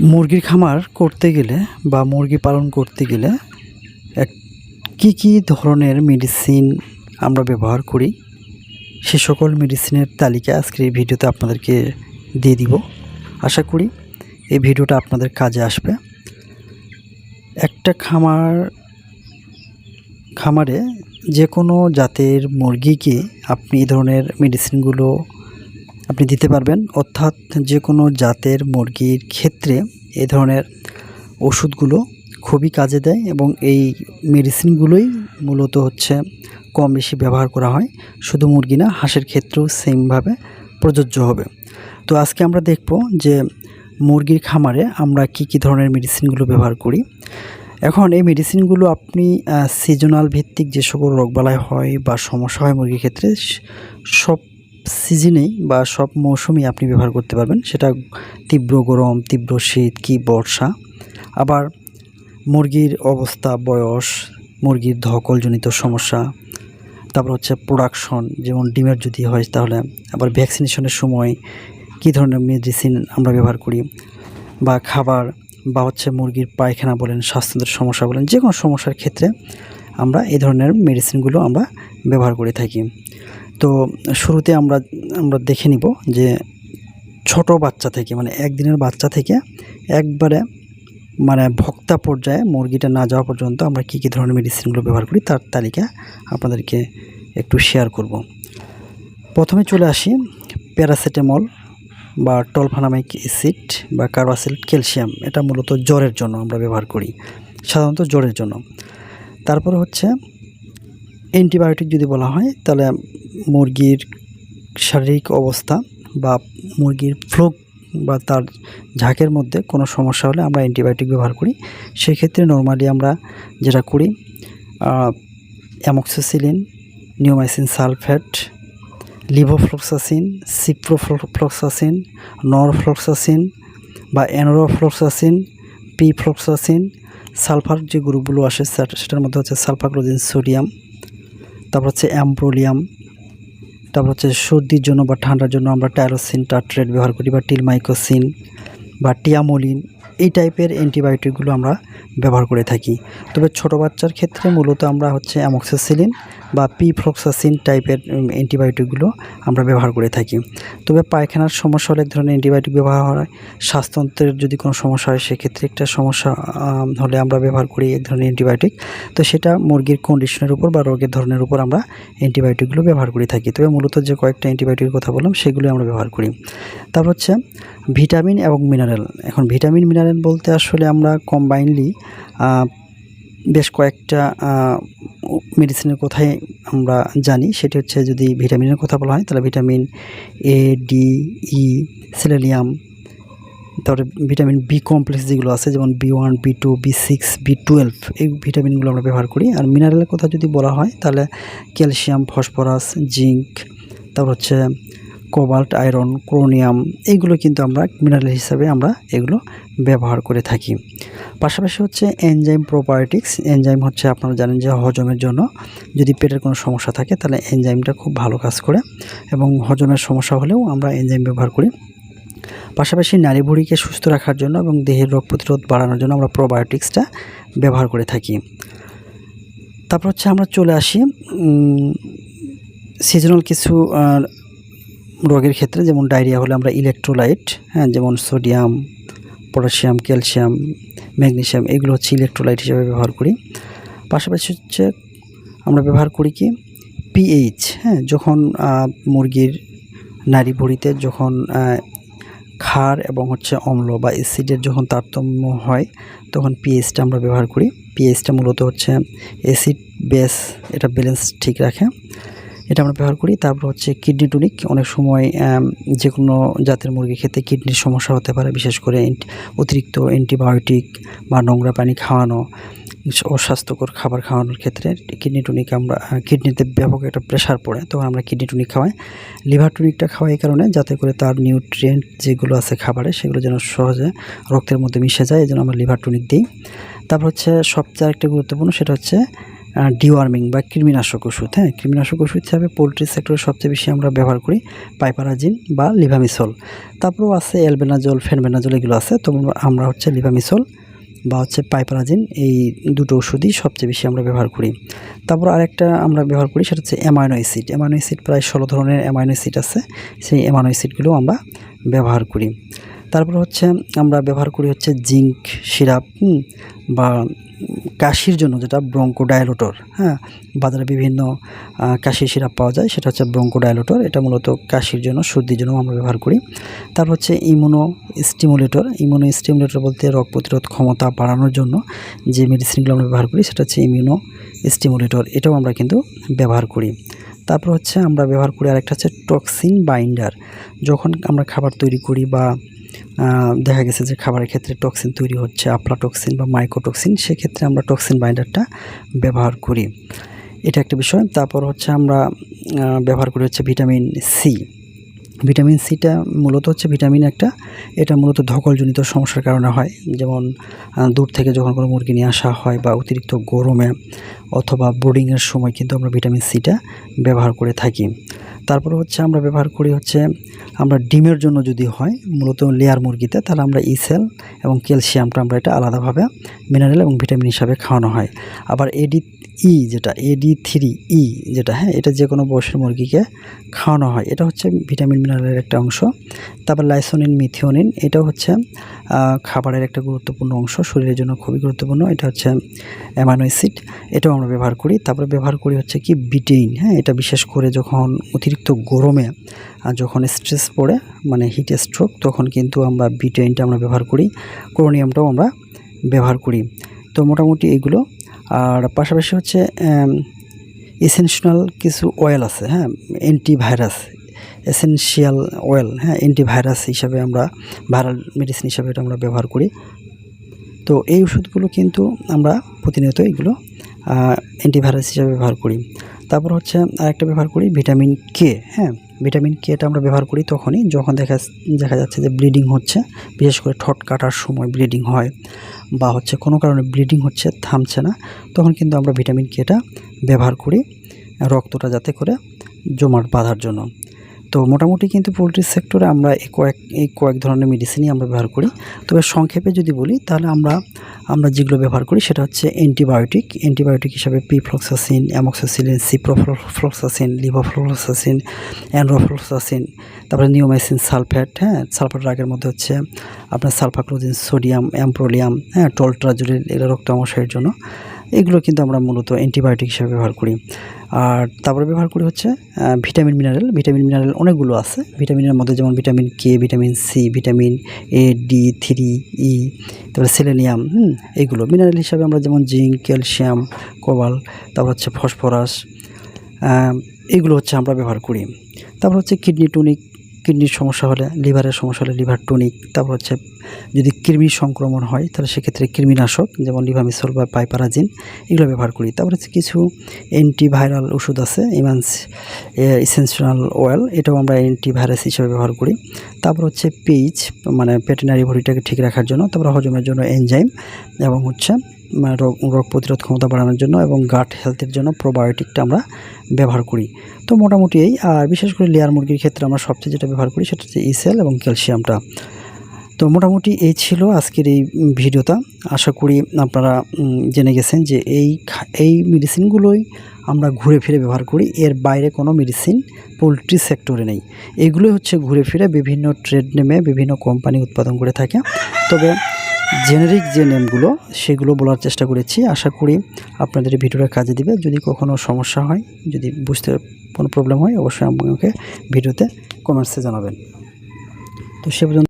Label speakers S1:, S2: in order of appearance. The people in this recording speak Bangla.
S1: মুরগির খামার করতে গেলে বা মুরগি পালন করতে গেলে এক কী কী ধরনের মেডিসিন আমরা ব্যবহার করি? সে সকল মেডিসিনের তালিকা আজকের এই ভিডিওতে আপনাদেরকে দিয়ে দিব। আশা করি এই ভিডিওটা আপনাদের কাজে আসবে। একটা খামার, খামারে যে কোনো জাতের মুরগিকে আপনি এই ধরনের মেডিসিনগুলো আপনি দিতে পারবেন। অর্থাৎ যে কোনো জাতের মুরগির ক্ষেত্রে এই ধরনের ওষুধগুলো খুবই কাজে দেয় এবং এই মেডিসিনগুলোই মূলত হচ্ছে কম বেশি ব্যবহার করা হয়। শুধু মুরগি না, হাঁসের ক্ষেত্রেও সেমভাবে প্রযোজ্য হবে। তো আজকে আমরা দেখব যে মুরগির খামারে আমরা কি কি ধরনের মেডিসিনগুলো ব্যবহার করি। এখন এই মেডিসিনগুলো আপনি সিজনাল ভিত্তিক যে সকল রোগবালাই হয় বা সমস্যা হয় মুরগির ক্ষেত্রে, সব সিজনেই বা সব মৌসুমেই আপনি ব্যবহার করতে পারবেন। সেটা তীব্র গরম, তীব্র শীত কি বর্ষা। আবার মুরগির অবস্থা, বয়স, মুরগির ধকলজনিত সমস্যা, তারপর হচ্ছে প্রোডাকশন যেমন ডিমের যদি হয় তাহলে, আবার ভ্যাকসিনেশনের সময় কী ধরনের মেডিসিন আমরা ব্যবহার করি, বা খাবার, বা হচ্ছে মুরগির পায়খানা বলেন, স্বাস্থ্যের সমস্যা বলেন যে কোনো সমস্যার ক্ষেত্রে আমরা এই ধরনের মেডিসিনগুলো আমরা ব্যবহার করে থাকি। তো শুরুতে আমরা আমরা দেখে নিব যে ছোট বাচ্চা থেকে মানে একদিনের বাচ্চা থেকে একবারে মানে ভক্তা পর্যায়ে মুরগিটা না যাওয়া পর্যন্ত আমরা কী কী ধরনের মেডিসিনগুলো ব্যবহার করি তার তালিকা আপনাদেরকে একটু শেয়ার করব। প্রথমে চলে আসি, প্যারাসিটামল বা টলফানামাইক অ্যাসিড বা কার্বাসিল ক্যালসিয়াম, এটা মূলত জ্বরের জন্য আমরা ব্যবহার করি, সাধারণত জ্বরের জন্য। তারপরে হচ্ছে অ্যান্টিবায়োটিক যদি বলা হয়, তাহলে মুরগির শারীরিক অবস্থা বা মুরগির ফ্লুক বা তার ঝাঁকের মধ্যে কোনো সমস্যা হলে আমরা অ্যান্টিবায়োটিক ব্যবহার করি। সেক্ষেত্রে নর্মালি আমরা যেটা করি amoxicillin, neomycin sulphate, levofloxacin, ciprofloxacin, norfloxacin বা অ্যানোরোফ্লক্সাসিন, পিফ্লক্সাসিন, সালফার যে গ্রুপগুলো আসে, সেটা- সেটার মধ্যে হচ্ছে সালফাক্লোজিন সোডিয়াম। তারপর হচ্ছে অ্যাম্প্রোলিয়াম তারপর হচ্ছে সর্দির জন্য বা ঠান্ডার জন্য আমরা ট্যারোসিন টাট্রেট ব্যবহার করি বা টিলমাইকোসিন বা টিয়ামোলিন এই টাইপের অ্যান্টিবায়োটিকগুলো আমরা ব্যবহার করে থাকি। তবে ছোট বাচ্চার ক্ষেত্রে মূলত আমরা হচ্ছে অ্যামক্সিসিলিন বা পিফ্লক্সাসিন টাইপের অ্যান্টিবায়োটিকগুলো আমরা ব্যবহার করে থাকি। তবে পায়খানার সমস্যা হলে এক ধরনের অ্যান্টিবায়োটিক ব্যবহার হয়। শ্বাসতন্ত্রের যদি কোনো সমস্যা হয়, সেক্ষেত্রে একটা সমস্যা হলে আমরা ব্যবহার করি এক ধরনের অ্যান্টিবায়োটিক তো সেটা মুরগির কন্ডিশনের উপর বা রোগের ধরনের উপর আমরা অ্যান্টিবায়োটিকগুলো ব্যবহার করে থাকি। তবে মূলত যে কয়েকটা অ্যান্টিবায়োটিকের কথা বললাম সেগুলো আমরা ব্যবহার করি। তারপর হচ্ছে ভিটামিন এবং মিনারেল এখন ভিটামিন মিনারেল বলতে আসলে আমরা কম্বাইনলি বেশ কয়েকটা মেডিসিনের কথাই আমরা জানি। সেটি হচ্ছে যদি ভিটামিনের কথা বলা হয়, তাহলে vitamin A D E selenium তারপরে ভিটামিন বি কমপ্লেক্স যেগুলো আছে, যেমন B one B two B six B twelve এই ভিটামিনগুলো আমরা ব্যবহার করি। আর মিনারেলের কথা যদি বলা হয়, তাহলে ক্যালসিয়াম ফসফরাস জিঙ্ক তারপর হচ্ছে কোবাল্ট, আয়রন, ক্রোনিয়াম এইগুলো কিন্তু আমরা মিনারেল হিসাবে আমরা এগুলো ব্যবহার করে থাকি। পাশাপাশি হচ্ছে এনজাইম প্রোবায়োটিক্স এনজাইম হচ্ছে আপনারা জানেন যে হজমের জন্য যদি পেটের কোনো সমস্যা থাকে তাহলে এনজাইমটা খুব ভালো কাজ করে এবং হজমের সমস্যা হলেও আমরা এনজাইম ব্যবহার করি। পাশাপাশি নারী ভুঁড়িকে সুস্থ রাখার জন্য এবং দেহের রোগ প্রতিরোধ বাড়ানোর জন্য আমরা প্রোবায়োটিক্সটা ব্যবহার করে থাকি। তারপর হচ্ছে আমরা চলে আসি সিজনাল কিছু রোগের ক্ষেত্রে যেমন ডায়রিয়া হলে আমরা ইলেকট্রোলাইট হ্যাঁ যেমন সোডিয়াম পটাশিয়াম ক্যালসিয়াম ম্যাগনেশিয়াম এগুলো হচ্ছে ইলেকট্রোলাইট হিসেবে ব্যবহার করি। পাশাপাশি হচ্ছে আমরা ব্যবহার করি কি? পিএইচ হ্যাঁ যখন মুরগির নারী ভুঁড়িতে যখন ক্ষার এবং হচ্ছে অম্ল বা অ্যাসিডের যখন তারতম্য হয়, তখন পিএইচটা আমরা ব্যবহার করি। পিএইচটা মূলত হচ্ছে অ্যাসিড বেস এটা ব্যালেন্স ঠিক রাখে। এটা আমরা ব্যবহার করি। তারপর হচ্ছে কিডনি টনিক। অনেক সময় যে কোনো জাতের মুরগি খেতে কিডনির সমস্যা হতে পারে, বিশেষ করে অতিরিক্ত অ্যান্টিবায়োটিক বা নোংরা পানি খাওয়ানো অস্বাস্থ্যকর খাবার খাওয়ানোর ক্ষেত্রে কিডনি টনিক আমরা কিডনিতে ব্যাপক একটা প্রেশার পড়ে। তখন আমরা কিডনি টনিক খাওয়াই। লিভার টনিকটা খাওয়াই এই কারণে, যাতে করে তার নিউট্রিয়েন্ট যেগুলো আছে খাবারে, সেগুলো যেন সহজে রক্তের মধ্যে মিশে যায়, এই জন্য আমরা লিভার টনিক দিই। তারপর হচ্ছে সবচেয়ে একটা গুরুত্বপূর্ণ সেটা হচ্ছে ডিওয়ার্মিং বা কৃমিনাশক ওষুধ হ্যাঁ? কৃমিনাশক ওষুধ হিসাবে পোলট্রি সেক্টরে সবচেয়ে বেশি আমরা ব্যবহার করি পাইপারাজিন বা লিভামিসল তারপরেও আছে অ্যালবেনাজল ফেনবেনাজল এগুলো আছে। তো আমরা হচ্ছে লিভামিসল বা হচ্ছে পাইপারাজিন এই দুটো ওষুধই সবচেয়ে বেশি আমরা ব্যবহার করি। তারপর আরেকটা আমরা ব্যবহার করি সেটা হচ্ছে অ্যামাইনো অ্যাসিড অ্যামাইনো অ্যাসিড প্রায় ষোলো ধরনের অ্যামাইনো অ্যাসিড আছে। সেই অ্যামাইনো আমরা ব্যবহার করি। তারপর হচ্ছে আমরা ব্যবহার করি হচ্ছে জিঙ্ক, সিরাপ বা কাশির জন্য যেটা ব্রঙ্কোডায়ালোটর হ্যাঁ বাজারে বিভিন্ন কাশির সিরাপ পাওয়া যায়, সেটা হচ্ছে ব্রঙ্কোডায়ালোটর এটা মূলত কাশির জন্য, সর্দির জন্য আমরা ব্যবহার করি। তারপর হচ্ছে ইমুনো স্টিমুলেটর ইমুনো স্টিমুলেটর বলতে রোগ প্রতিরোধ ক্ষমতা বাড়ানোর জন্য যে মেডিসিনগুলো আমরা ব্যবহার করি, সেটা হচ্ছে ইমিউনো স্টিমুলেটর, এটাও আমরা কিন্তু ব্যবহার করি। তারপর হচ্ছে আমরা ব্যবহার করি আরেকটা হচ্ছে টক্সিন বাইন্ডার, যখন আমরা খাবার তৈরি করি বা দেখা গেছে যে খাবারের ক্ষেত্রে টক্সিন তৈরি হচ্ছে আপ্লাটক্সিন বা মাইক্রোটক্সিন সেক্ষেত্রে আমরা টক্সিন বাইন্ডারটা ব্যবহার করি। এটা একটা বিষয়। তারপর হচ্ছে আমরা ব্যবহার করি হচ্ছে ভিটামিন সি ভিটামিন সিটা মূলত হচ্ছে ভিটামিন একটা, এটা মূলত ধকলজনিত সমস্যার কারণে হয়। যেমন দূর থেকে যখন কোনো মুরগি নিয়ে আসা হয় বা অতিরিক্ত গরমে অথবা বোর্ডিংয়ের সময় কিন্তু আমরা ভিটামিন সিটা ব্যবহার করে থাকি। তারপরে হচ্ছে আমরা ব্যবহার করি হচ্ছে আমরা ডিমের জন্য যদি হয়, মূলত লেয়ার মুরগিতে, তাহলে আমরা ইসেল এবং ক্যালসিয়ামটা আমরা এটা আলাদাভাবে মিনারেল এবং ভিটামিন হিসাবে খাওয়ানো হয়। আবার এডি ই যেটা এডি থ্রি ই যেটা হ্যাঁ এটা যে কোনো বয়সের মুরগিকে খাওয়ানো হয়, এটা হচ্ছে ভিটামিন মিনারেলের একটা অংশ। তারপর লাইসোনিন মিথিওনিন এটা হচ্ছে খাবারের একটা গুরুত্বপূর্ণ অংশ, শরীরের জন্য খুবই গুরুত্বপূর্ণ, এটা হচ্ছে অ্যামাইনো অ্যাসিড এটাও আমরা ব্যবহার করি। তারপরে ব্যবহার করি হচ্ছে কি বিটেইন হ্যাঁ এটা বিশেষ করে যখন অতিরিক্ত গরমে যখন স্ট্রেস পড়ে মানে হিট স্ট্রোক তখন কিন্তু আমরা বিটেইনটা আমরা ব্যবহার করি ক্রোনিয়ামটাও আমরা ব্যবহার করি। তো মোটামুটি এগুলো, আর পাশাপাশি হচ্ছে এসেনশনাল কিছু অয়েল আছে হ্যাঁ অ্যান্টিভাইরাস এসেনশিয়াল অয়েল হ্যাঁ অ্যান্টিভাইরাস হিসাবে আমরা ভাইরাল মেডিসিন হিসাবে এটা আমরা ব্যবহার করি। তো এই ওষুধগুলো কিন্তু আমরা প্রতিনিয়ত এগুলো অ্যান্টিভাইরাস হিসাবে ব্যবহার করি। তারপর হচ্ছে আরেকটা ব্যবহার করি, ভিটামিন কে হ্যাঁ? ভিটামিন কেটা আমরা ব্যবহার করি তখনই যখন দেখা দেখা যাচ্ছে যে ব্লিডিং হচ্ছে, বিশেষ করে ঠট কাটার সময় ব্লিডিং হয় বা হচ্ছে কোনো কারণে ব্লিডিং হচ্ছে, থামছে না, তখন কিন্তু আমরা ভিটামিন কেটা ব্যবহার করি রক্তটা যাতে করে জমাট বাঁধার জন্য। তো মোটামুটি কিন্তু পোলট্রি সেক্টরে আমরা এই কয়েক এই কয়েক ধরনের মেডিসিনই আমরা ব্যবহার করি। তবে সংক্ষেপে যদি বলি, তাহলে আমরা আমরা যেগুলো ব্যবহার করি সেটা হচ্ছে অ্যান্টিবায়োটিক অ্যান্টিবায়োটিক হিসাবে pefloxacin amoxicillin ciprofloxacin levofloxacin enrofloxacin তারপরে নিওমাইসিন সালফেট হ্যাঁ সালফেট রাগের মধ্যে হচ্ছে আপনার সালফাক্লোজিন সোডিয়াম অ্যাম্প্রোলিয়াম হ্যাঁ টলট্রাজুলিন এগুলো রক্ত জন্য। এগুলো কিন্তু আমরা মূলত অ্যান্টিবায়োটিক হিসেবে ব্যবহার করি। আর তারপরে ব্যবহার করি হচ্ছে ভিটামিন মিনারেল ভিটামিন মিনারেল অনেকগুলো আছে। ভিটামিনের মধ্যে যেমন vitamin K vitamin C vitamin A D three E তারপরে সেলেনিয়াম হুম এইগুলো মিনারেল হিসাবে আমরা যেমন জিঙ্ক ক্যালসিয়াম কোবাল তারপর হচ্ছে ফসফরাস এগুলো হচ্ছে আমরা ব্যবহার করি। তারপর হচ্ছে কিডনি টনিক কিডনির সমস্যা হলে, লিভারের সমস্যা হলে লিভার টনিক, তারপর হচ্ছে যদি কৃমি সংক্রমণ হয়, তাহলে সেক্ষেত্রে কৃমিনাশক, যেমন লিভামিসল বা পাইপারাজিন, এগুলো ব্যবহার করি। তারপর হচ্ছে কিছু অ্যান্টিভাইরাল ওষুধ আছে ইমানস ইসেন্সিয়াল অয়েল এটাও আমরা অ্যান্টিভাইরাস হিসেবে ব্যবহার করি। তারপর হচ্ছে পেইজ মানে পেটেনারি ভরিটাকে ঠিক রাখার জন্য, তারপর হজমের জন্য এনজাইম এবং হচ্ছে রোগ রোগ প্রতিরোধ ক্ষমতা বাড়ানোর জন্য এবং গাট হেলথের জন্য প্রোবায়োটিকটা আমরা ব্যবহার করি। তো মোটামুটি এই, আর বিশেষ করে লেয়ার মুরগির ক্ষেত্রে আমরা সবচেয়ে যেটা ব্যবহার করি সেটা হচ্ছে ইসেল এবং ক্যালসিয়ামটা তো মোটামুটি এই ছিল আজকের এই ভিডিওটা। আশা করি আপনারা জেনে গেছেন যে এই এই মেডিসিনগুলোই আমরা ঘুরে ফিরে ব্যবহার করি। এর বাইরে কোনো মেডিসিন পোলট্রি সেক্টরে নেই। এগুলোই হচ্ছে ঘুরে ফিরে বিভিন্ন ট্রেড নেমে বিভিন্ন কোম্পানি উৎপাদন করে থাকে। তবে জেনারিক যে নেমগুলো, সেগুলো বলার চেষ্টা করেছি। আশা করি আপনাদের ভিডিওটা কাজে দিবে। যদি কখনও সমস্যা হয়, যদি বুঝতে কোনো প্রবলেম হয়, অবশ্যই আমাকে ভিডিওতে কমেন্টসে জানাবেন। তো সে